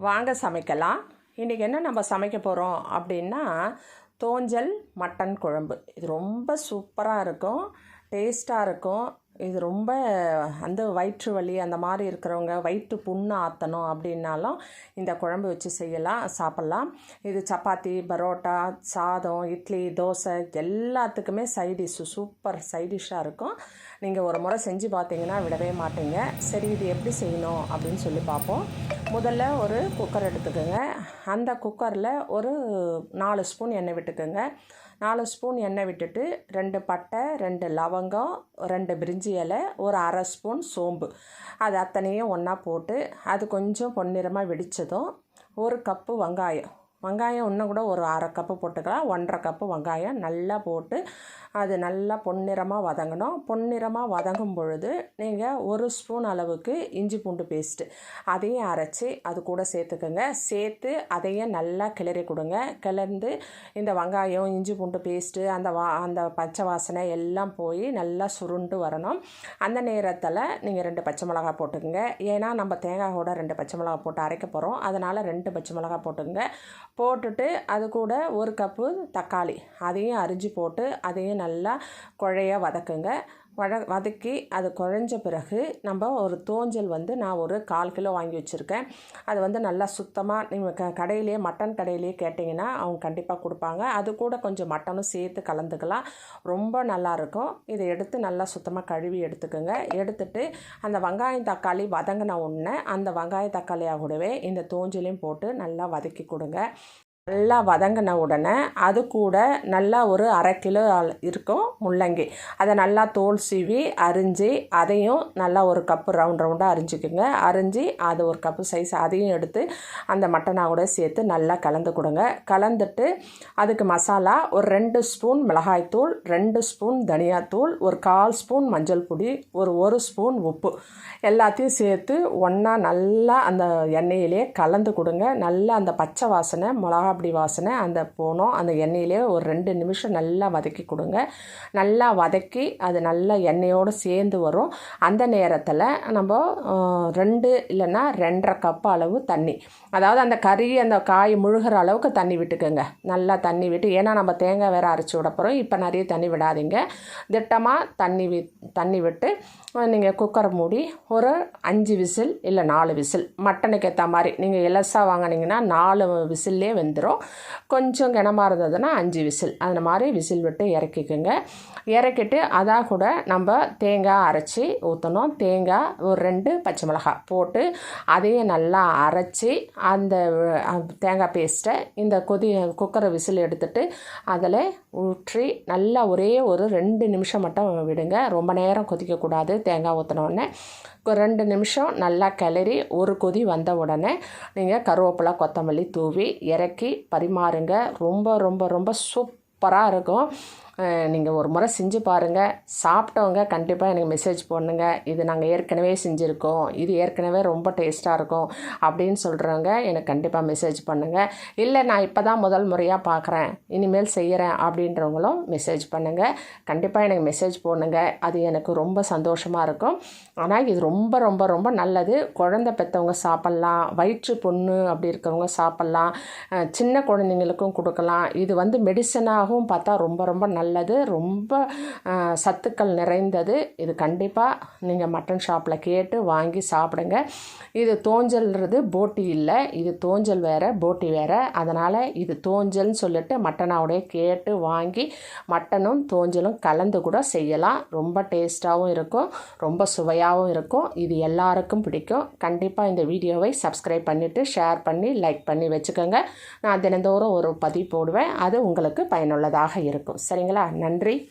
வாங்க சமைக்கலாம். இன்றைக்கி என்ன நம்ம சமைக்க போகிறோம் அப்படின்னா தோஞ்சல் மட்டன் குழம்பு. இது ரொம்ப சூப்பராக இருக்கும் டேஸ்ட்டாக இருக்கும். இது ரொம்ப அந்த வயிற்று வலி அந்த மாதிரி இருக்கிறவங்க வயிற்று புண்ணு ஆற்றணும் அப்படின்னாலும் இந்த குழம்பு வச்சு செய்யலாம் சாப்பிட்லாம். இது சப்பாத்தி பரோட்டா சாதம் இட்லி தோசை எல்லாத்துக்குமே சைடிஷ்ஷு சூப்பர் சைடிஷ்ஷாக இருக்கும். நீங்கள் ஒரு முறை செஞ்சு பார்த்தீங்கன்னா விடவே மாட்டீங்க. சரி இது எப்படி செய்யணும் அப்படின்னு சொல்லி பார்ப்போம். முதல்ல ஒரு குக்கர் எடுத்துக்கோங்க. அந்த குக்கரில் ஒரு நாலு ஸ்பூன் எண்ணெய் விட்டுக்கோங்க. நாலு ஸ்பூன் எண்ணெய் விட்டுட்டு ரெண்டு பட்டை ரெண்டு லவங்கம் ரெண்டு பிரிஞ்சி இலை ஒரு அரை ஸ்பூன் சோம்பு. அது அத்தனையும் ஒன்றா போட்டு அது கொஞ்சம் பொன்னிறமாக வெடித்ததும் ஒரு கப்பு வெங்காயம். வெங்காயம் இன்னும் கூட ஒரு அரை கப்பு போட்டுக்கலாம். ஒன்றரை கப்பு வெங்காயம் நல்லா போட்டு அது நல்லா பொன்னிறமாக வதங்கணும். பொன்னிறமாக வதங்கும் பொழுது நீங்கள் ஒரு ஸ்பூன் அளவுக்கு இஞ்சி பூண்டு பேஸ்ட்டு அதையும் அரைச்சி அது கூட சேர்த்துக்கோங்க. சேர்த்து அதையும் நல்லா கிளறி கொடுங்க. கிளர்ந்து இந்த வெங்காயம் இஞ்சி பூண்டு பேஸ்ட்டு அந்த வா அந்த பச்சை வாசனை எல்லாம் போய் நல்லா சுருண்டு வரணும். அந்த நேரத்தில் நீங்கள் ரெண்டு பச்சை மிளகா போட்டுக்கோங்க. ஏன்னா நம்ம தேங்காய் கூட ரெண்டு பச்சை மிளகா போட்டு அரைக்க போகிறோம் அதனால் ரெண்டு பச்சை மிளகா போட்டுக்கோங்க. போட்டுட்டு அது கூட ஒரு கப்பு தக்காளி. அதையும் அரிஞ்சு போட்டு அதையும் நல்லா குழைய வதக்குங்க. வத வதக்கி அது குழஞ்ச பிறகு நம்ம ஒரு தோஞ்சல் வந்து நான் ஒரு கால் கிலோ வாங்கி வச்சுருக்கேன். அது வந்து நல்லா சுத்தமாக நீங்கள் க கடையிலேயே மட்டன் கடையிலேயே கேட்டிங்கன்னா அவங்க கண்டிப்பாக கொடுப்பாங்க. அது கூட கொஞ்சம் மட்டனும் சேர்த்து கலந்துக்கலாம். ரொம்ப நல்லாயிருக்கும் இதை எடுத்து நல்லா சுத்தமாக கழுவி எடுத்துக்கோங்க. எடுத்துட்டு அந்த வெங்காயம் தக்காளி வதங்கின உடனே அந்த வெங்காய தக்காளியாக கூடவே இந்த தோஞ்சலையும் போட்டு நல்லா வதக்கி கொடுங்க. நல்லா வதங்கின உடனே அது கூட நல்லா ஒரு அரை கிலோ இருக்கும் முள்ளங்கி. அதை நல்லா தோல் சீவி அரிஞ்சு அதையும் நல்லா ஒரு கப்பு ரவுண்ட் ரவுண்டாக அரிஞ்சிக்கோங்க. அரிஞ்சு அது ஒரு கப்பு சைஸ் அதையும் எடுத்து அந்த மட்டனாக கூட சேர்த்து நல்லா கலந்து கொடுங்க. கலந்துட்டு அதுக்கு மசாலா ஒரு ரெண்டு ஸ்பூன் மிளகாய்த்தூள் ரெண்டு ஸ்பூன் தனியாத்தூள் ஒரு கால் ஸ்பூன் மஞ்சள் பொடி ஒரு ஒரு ஸ்பூன் உப்பு. எல்லாத்தையும் சேர்த்து ஒன்றா நல்லா அந்த எண்ணெயிலே கலந்து கொடுங்க. நல்லா அந்த பச்சை வாசனை மிளகா அப்படி வாசனை அந்த போனோம். அந்த எண்ணெயிலே ஒரு ரெண்டு நிமிஷம் நல்லா வதக்கி கொடுங்க. நல்லா வதக்கி அது நல்லா எண்ணெயோடு சேர்ந்து வரும். அந்த நேரத்தில் நம்ம ரெண்டு இல்லைன்னா ரெண்டரை கப் அளவு தண்ணி. அதாவது அந்த கறி அந்த காய் முழுகிற அளவுக்கு தண்ணி விட்டுக்கோங்க. நல்லா தண்ணி விட்டு ஏன்னா நம்ம தேங்காய் வேறு அரைச்சி விட போகிறோம் இப்போ நிறைய தண்ணி விடாதீங்க. திட்டமாக தண்ணி வி தண்ணி விட்டு நீங்கள் குக்கரை மூடி ஒரு அஞ்சு விசில் இல்லை நாலு விசில் மட்டனுக்கு ஏற்ற மாதிரி. நீங்கள் இலசாக வாங்கினீங்கன்னா நாலு விசில்லே வெந்துடும் கொஞ்சம் கிணமா இருந்ததுன்னா அஞ்சு விசில். அந்த மாதிரி விசில் விட்டு இறக்கிக்கோங்க. இறக்கிட்டு அதாக கூட நம்ம தேங்காய் அரைச்சி ஊற்றணும் தேங்காய் ஒரு ரெண்டு பச்சை மிளகாய் போட்டு அதையும் நல்லா அரைச்சி அந்த தேங்காய் பேஸ்ட்டை இந்த கொதி குக்கரை விசில் எடுத்துட்டு அதில் ஊற்றி நல்லா ஒரே ஒரு ரெண்டு நிமிஷம் மட்டும் விடுங்க. ரொம்ப நேரம் கொதிக்கக்கூடாது தேங்காய் ஊற்றினோடனே ரெண்டு நிமிஷம் நல்லா கிளறி ஒரு கொதி வந்த உடனே நீங்கள் கருவேப்பிலை கொத்தமல்லி தூவி இறக்கி பரிமாறுங்க. ரொம்ப ரொம்ப ரொம்ப சூப்பராக இருக்கும். நீங்கள் ஒரு முறை செஞ்சு பாருங்கள் சாப்பிட்டவங்க கண்டிப்பாக எனக்கு மெசேஜ் பண்ணுங்க. இது நாங்கள் ஏற்கனவே செஞ்சுருக்கோம். இது ஏற்கனவே ரொம்ப டேஸ்ட்டாக இருக்கும் அப்படின்னு சொல்கிறவங்க எனக்கு கண்டிப்பாக மெசேஜ் பண்ணுங்கள் இல்லை நான் இப்போ தான் முதல் முறையாக பார்க்குறேன் இனிமேல் செய்கிறேன் அப்படின்றவங்களும் மெசேஜ் பண்ணுங்கள் கண்டிப்பாக எனக்கு மெசேஜ் போடுங்க. அது எனக்கு ரொம்ப சந்தோஷமாக இருக்கும். ஆனால் இது ரொம்ப ரொம்ப ரொம்ப நல்லது. குழந்த பெற்றவங்க சாப்பிட்லாம். வயிற்று பொண்ணு அப்படி இருக்கிறவங்க சாப்பிட்லாம். சின்ன குழந்தைங்களுக்கும் கொடுக்கலாம். இது வந்து மெடிசனாகவும் பார்த்தா ரொம்ப ரொம்ப நல்ல நல்லது ரொம்ப சத்துக்கள் நிறைந்தது. இது கண்டிப்பாக நீங்கள் மட்டன் ஷாப்பில் கேட்டு வாங்கி சாப்பிடுங்க. இது தோஞ்சல்ன்றது போட்டி இல்லை. இது தோஞ்சல் வேறு போட்டி வேறு. அதனால் இது தோஞ்சல்னு சொல்லிட்டு மட்டனாவுடைய கேட்டு வாங்கி மட்டனும் தோஞ்சலும் கலந்து கூட செய்யலாம். ரொம்ப டேஸ்ட்டாகவும் இருக்கும் ரொம்ப சுவையாகவும் இருக்கும். இது எல்லாருக்கும் பிடிக்கும். கண்டிப்பாக இந்த வீடியோவை சப்ஸ்கிரைப் பண்ணிவிட்டு ஷேர் பண்ணி லைக் பண்ணி வச்சுக்கோங்க. நான் தினந்தோறும் ஒரு பதிவு போடுவேன். அது உங்களுக்கு பயனுள்ளதாக இருக்கும். சரிங்களா? நன்றி.